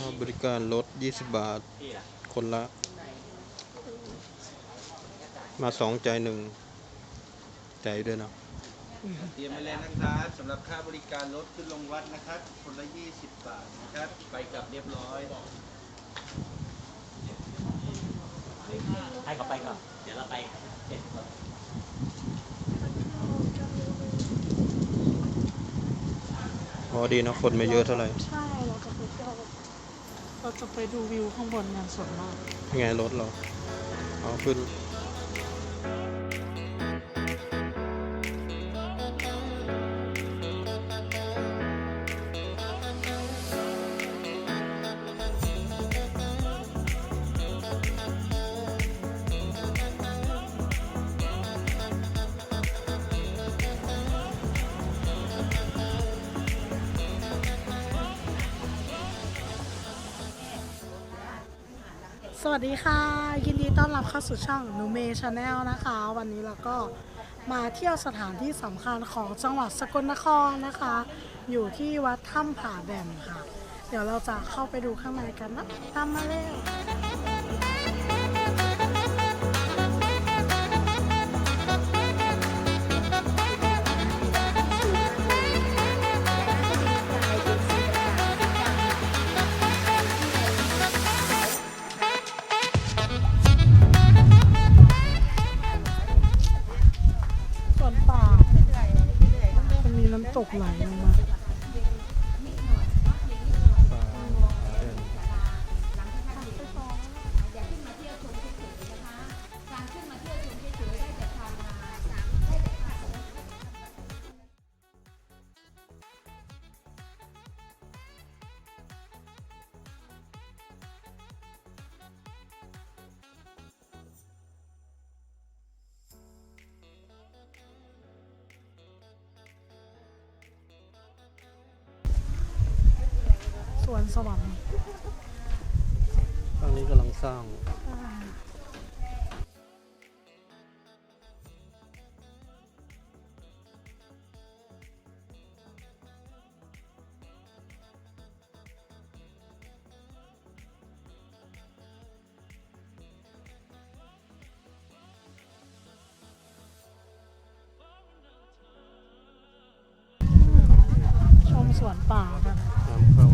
ค่าบริการรถ20 บาท คนละ มาสองใจหนึ่งใจด้วยนะ เตรียมไว้แล้วนะครับสำหรับค่าบริการรถขึ้นลงวัดนะครับ คนละ 20 บาทนะครับ ไปกลับเรียบร้อยให้เขาไปก่อน เดี๋ยวเราไปเจ็ดคนพอดีนะคนไม่เยอะเท่าไหร่ ใช่เราจะไปเที่ยว เราจะไปดูวิวข้างบนอย่างสวยมากยังไงรถเราเอาขึ้น วัสดีค่ะ ยินดีต้อนรับเข้าสู่ช่องนูเมชาแนลนะคะ วันนี้เราก็มาเที่ยวสถานที่สำคัญของจังหวัดสกลนครนะคะ อยู่ที่วัดถ้ำผาแดมค่ะ เดี๋ยวเราจะเข้าไปดูข้างในกันนะตามมาเร็ว ตกไหลลงมา วนสวรรค์ตอนนี้กำลังสร้างชมสวนป่ากัน น้ำเข้า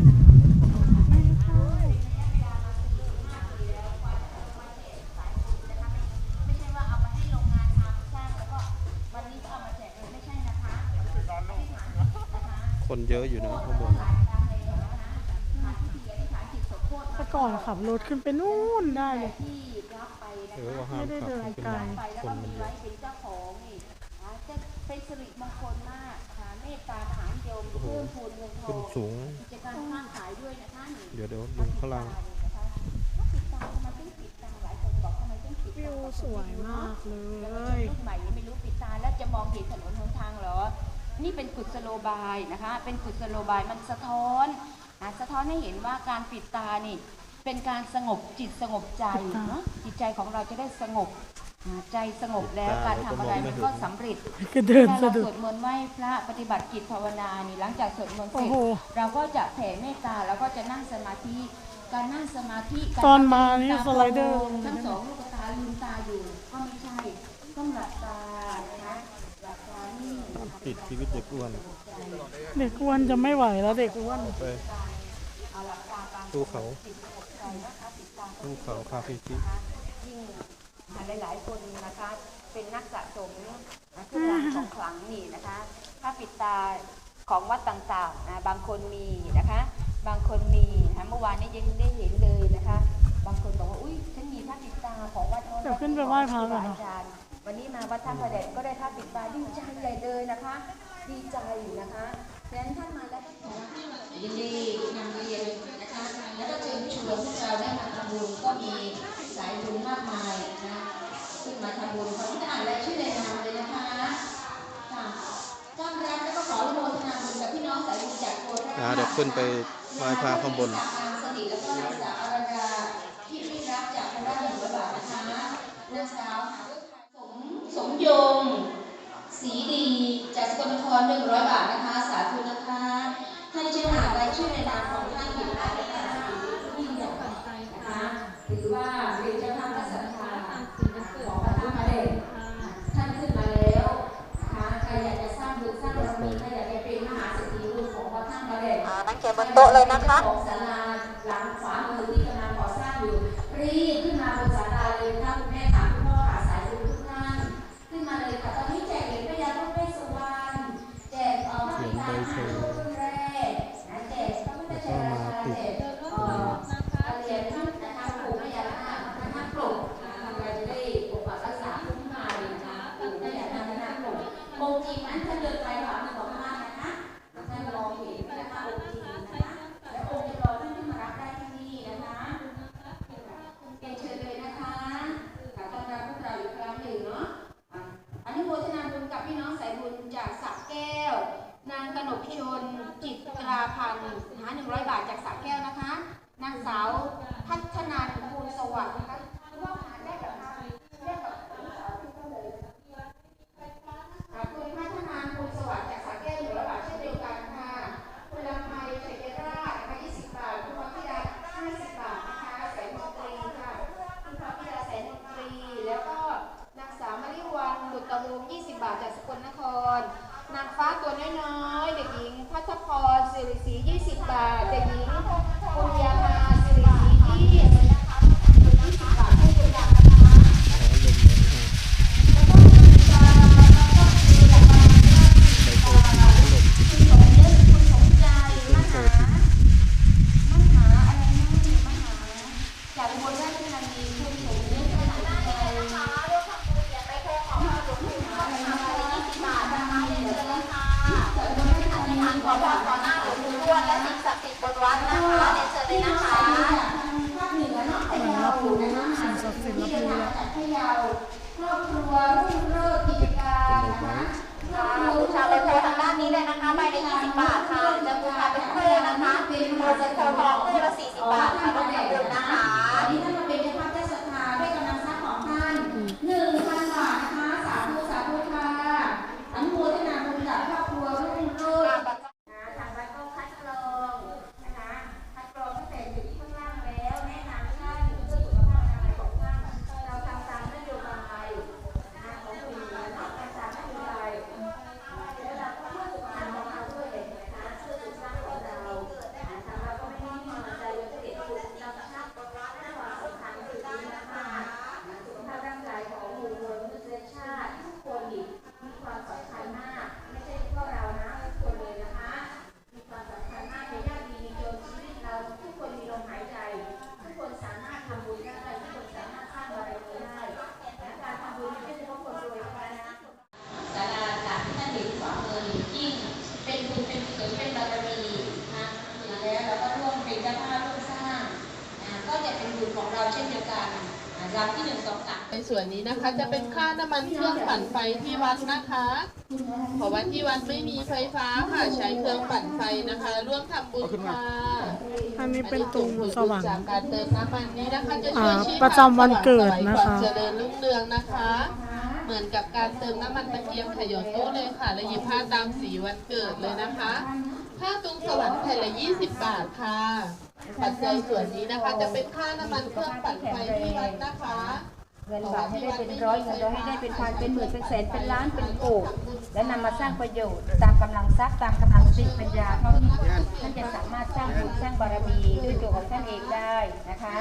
คนเยอะอยู่นะข้างบนแต่ก่อนขับรถขึ้นไปนู่นได้เลยเออว่าห้ามขับขึ้นมาคนมันเยอะเป็นเจ้าของนี่นะจะเป็นสิริมงคลมากนะคะเมตตามหานิยมโอ้โหเพิ่มพูนเงินทขึ้อนงสูง กิจการค้าขายด้วยนะคะนี่เดี๋ยวเดี๋ยวลงข้างล่างนะคะถ้าปิดตาทำไมต้องปิดตาหลายคนบอกทำไมต้องปิดตาวิวสวยมากเลเยาวยชนรุ่นใหม่ยังไม่รู้ปิดตาแล้วจะมองเห็นถนนหนทางเหรอ นี่เป็นกุศโลบายนะคะ เป็นกุศโลบายมันสะท้อนอะสะท้อนให้เห็นว่าการปิดตานี่เป็นการสงบจิตสงบใจเนาะจิตใจของเราจะได้สงบอ่าใจสงบแล้วการทำอะไรมันก็สำเร็จก็เดินถ้าสะเราดุสดวดมนต์ไหว้พระปฏิบัติกิจภาวนานี่หลังจากสวดมนต์เสโอ้ร็จโหเราก็จะแผ่เมตตาแล้วก็จะนั่งสมาธิการนั่งสมาธิกรตอนมานี่ตสไลเดอร์ทั้งสองลูกตาลืมตาอยู่ก็ไม่ใช่ต้องหลับตานะคะหลับ ตานี่ตามติดชีวิตเด็กอ้วนเด็กอ้วนจะไม่ไหวแล้วเด็กอ้วนไปตู้เขาตู้เขาคาเฟ่ชิยิ่งหลายๆคนนะคะเป็นนักสะสมเครื่องรางของขลังนี่นะคะถ้าปิดตาของวัดต่างๆนะบางคนมีนะคะ บางคนมีนะคะเมื่อวานนี้ยังได้เห็นเลยนะคะ บางคนบอกว่าอุ้ยฉันมีผ้าปิดตาของวัดโน้นเดี๋ยวขึ้นไปไหว้พระก่อนเนอะอาจารย์ วันนี้มาวัดท่าพระแดงก็ได้ผ้าปิดตาดีใจใหญ่เลยนะคะ ดีใจนะคะฉะนั้นท่านมาแล้วก็ขอยินดีนำเรียนนะคะ แล้วก็เชิญชวนพวกเราได้มาทำบุญก็มีสายบุญมากมายนะขึ้นมาทำบุญขอที่จะอ่านรายชื่อในนามเลยนะคะค่ะต้อนรับแล้วก็ขออนุโมทนาบุญกับพี่น้องสายบุญจากโคราชอ่าเดี๋ยวขึ้นไปไหว้พระข้างบนจากนางสนิทแล้วก็นางสาวอรดาที่ได้รับจากพระราชหนึ่งร้อยบาทนะคะนางสาวสมสมยงสีดีจากสกลนค รหนึ่งร้อยบาทนะคะ สาธุนะคะท่านเชิญอ่านรายชื่อในนามของท่านอยู่ได้เลยค่ะถือว่าเป็นเจ้าภาพพระสัทธาของพระธาตุพระเดชท่านขึ้นมาแล้วนะคะใครอยากจะสร้างบุญสร้างบารมีใครอยากจะเป็นมหาเศรษฐีบุญของพระธาตุพระเดชนั่งเขียนบนโต๊ะเลยนะคะ นางกนกชนจิตตราพันธ์หาหนึ่งร้อยบาทจากสาแก้วนะคะ นางสาวพัฒนาภูลสวัสดิ์นะคะ นี้เลยนะคะใบละ20 บาทค่ะจะบูชาเป็นเพื่อนนะคะเราจะโพธิ์ทอง สามในส่วนนี้นะคะ จะเป็นค่าน้ำมันเครื่องปั่นไฟที่วัดนะคะ เพราะว่าที่วัดไม่มีไฟฟ้าค่ะใช้เครื่องปั่นไฟนะคะ ร่วมทำบุญค่ะอันนี้เป็นตุงสวรรจากค์การเติมน้ำมันนี้นะคะจะช่วยอ่าชีพประจำวันเกิดนะคะวามเจริญรุ่งเรืองนะคะ เหมือนกับการเติมน้ำมันตะเกียงขยอตู้เลยค่ะและหยิบผ้าตามสีวันเกิดเลยนะคะค่าตุงสวรรค์แผ่นละ 20 บาทค่ะ ปัจจัยส่วนนี้นะคะ จะเป็นค่าน้ำมันเครื่องปั่นไฟที่วัดนะคะ เงินบาทให้ได้เป็นร้อยเงินร้อยให้ได้เป็นพันเป็นหมื่นเป็นแสนเป็นล้านเป็นโกดและนำมาสร้างประโยชน์ตามกำลังทรัพย์ตามกำลังสติปัญญาเท่าที่ท่านจะสามารถสร้างบุญสร้างบารมีด้วยตัวของท่านเองได้นะคะ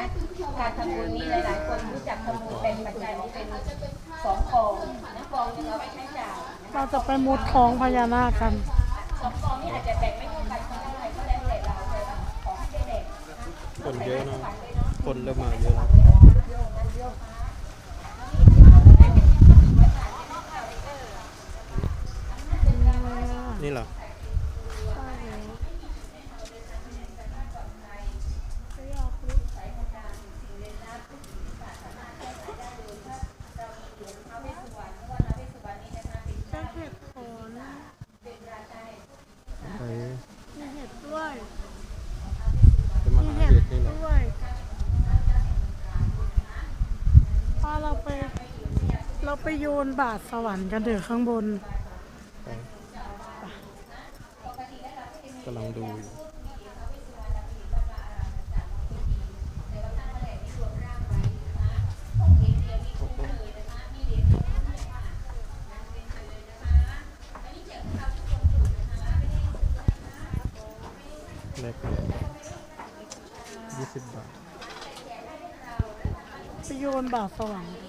การทำบุญนี้หลาย ๆ คนรู้จักทำบุญเป็นปัจจัยออกเป็นสองกองนะกองหนึงเอาไว้ใช้จ่ายนะคะเราจะไปมุดคลองพญานาคกันสองกองนี้อาจจะแบ่งไม่เท่ากันก็ได้ก็แล้วแต่เราแต่ขอให้ได้แบ่งคนเยอะเนอะคนเริ่มมาเยอะแล้วนี่เหรอ ก็เห็ดโคน ไป มีเห็ดด้วย ไปม มี หา เห็ด เห็ดนี่เหรอด้วยพาเราไปเราไปโยนบาทสวรรค์กันเถอะข้างบนไปกำลั งดูเล็กยี่สิบบาทไปโยนบาทสว่าง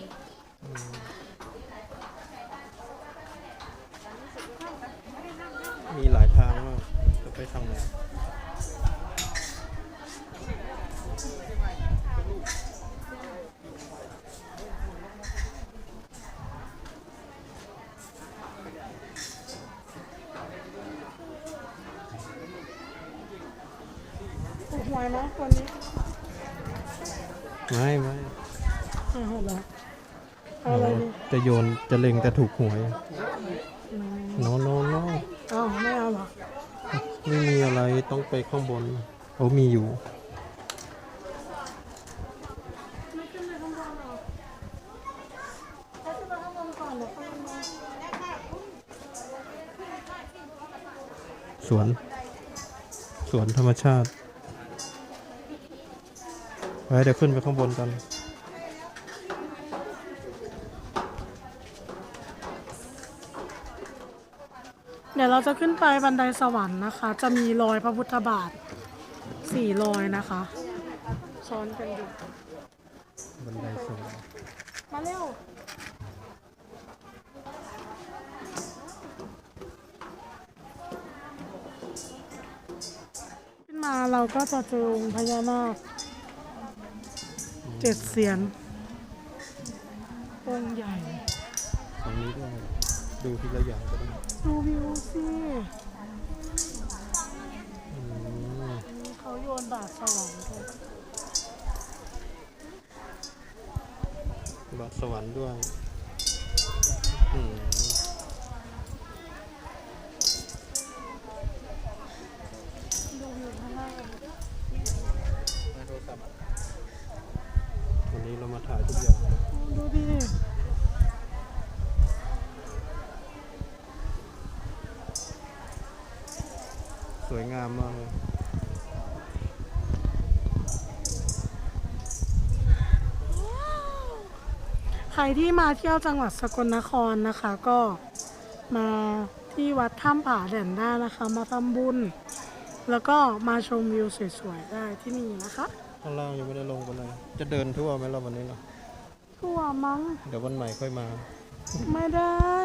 ถูกหวยไหมวันนี้ไม่ไม่อ้าวเหรอเอาอะไรดีจะโยนจะเล็งจะถูกหวยอืมโนโนโนอ้าวไม่เอาเหรอไม่มีอะไรต้องไปข้างบนโอ้มีอยู่ ไม่ขึ้นไปข้างบนเหรอให้ขึ้นไปข้างบนก่อนเดี๋ยวค่อยลงมาสวน สวนธรรมชาติ ไว้เดี๋ยวขึ้นไปข้างบนกัน เดี๋ยวเราจะขึ้นไปบันไดสวรรค์นะคะ จะมีรอยพระพุทธบาทสี่รอยนะคะซ้อนกันอยู่บันไดสวนมาเร็วขึ้นมาเราก็จะเจอองค์พญานาค เจ็ดเสียนองค์ใหญ่ตรงนี้ด้วยดูทีละอย่างก็ได้ดูวิวสิอืมเขาโยนบาทสวรรค์กันบาทสวรรค์ด้วยอืม ดูวิวข้างล่าง วันนี้เรามา ถ่ายทุกอย่างดูดิสวยงามมากเลยใครที่มาเที่ยวจังหวัดสกลนครนะคะ ก็มาที่วัดถ้ำผาแด่นได้นะคะ มาทำบุญ แล้วก็มาชมวิวสวยๆได้ที่นี่นะคะ ข้างล่างยังไม่ได้ลงไปเลย จะเดินทั่วไหมเราวันนี้เนาะทั่วมั้ง เดี๋ยววันใหม่ค่อยมา ไม่ได้